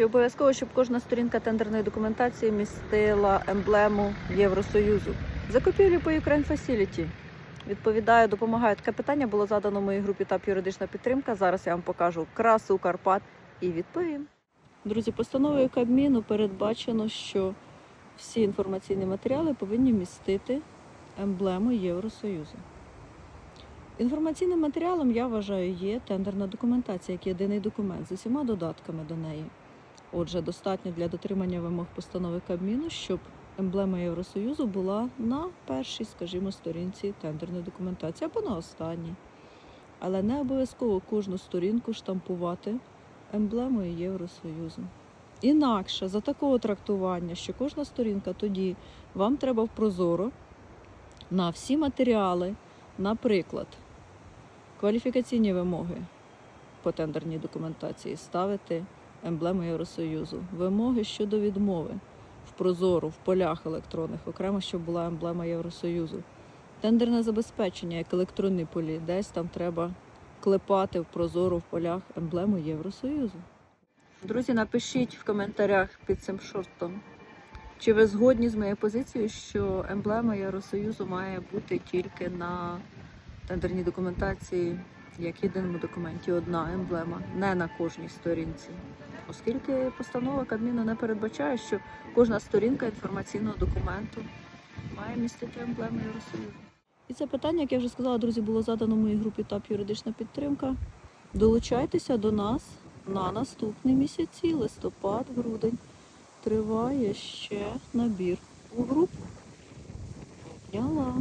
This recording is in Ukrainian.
Чи обов'язково, щоб кожна сторінка тендерної документації містила емблему Євросоюзу? Закупівлі по Ukraine Facility. Відповідаю, допомагаю. Таке питання було задано в моїй групі ТАП юридична підтримка. Зараз я вам покажу красу Карпат і відповім. Друзі, постановою Кабміну передбачено, що всі інформаційні матеріали повинні містити емблему Євросоюзу. Інформаційним матеріалом я вважаю є тендерна документація, як єдиний документ з усіма додатками до неї. Отже, достатньо для дотримання вимог постанови Кабміну, щоб емблема Євросоюзу була на першій, скажімо, сторінці тендерної документації або на останній. Але не обов'язково кожну сторінку штампувати емблемою Євросоюзу. Інакше за такого трактування, що кожна сторінка тоді вам треба в прозоро на всі матеріали, наприклад, кваліфікаційні вимоги по тендерній документації ставити емблему Євросоюзу, вимоги щодо відмови в прозору, в полях електронних, окремо, щоб була емблема Євросоюзу. Тендерне забезпечення, як електронні полі, десь там треба клепати в прозору в полях емблему Євросоюзу. Друзі, напишіть в коментарях під цим шортом, чи ви згодні з моєю позицією, що емблема Євросоюзу має бути тільки на тендерній документації, як єдиному документі, одна емблема, не на кожній сторінці. Оскільки постанова Кабміну не передбачає, що кожна сторінка інформаційного документу має містити емблему Євросоюзу. І це питання, як я вже сказала, друзі, було задано моїй групі ТАП юридична підтримка. Долучайтеся до нас на наступні місяці, листопад, грудень. Триває ще набір у групу. Обняла.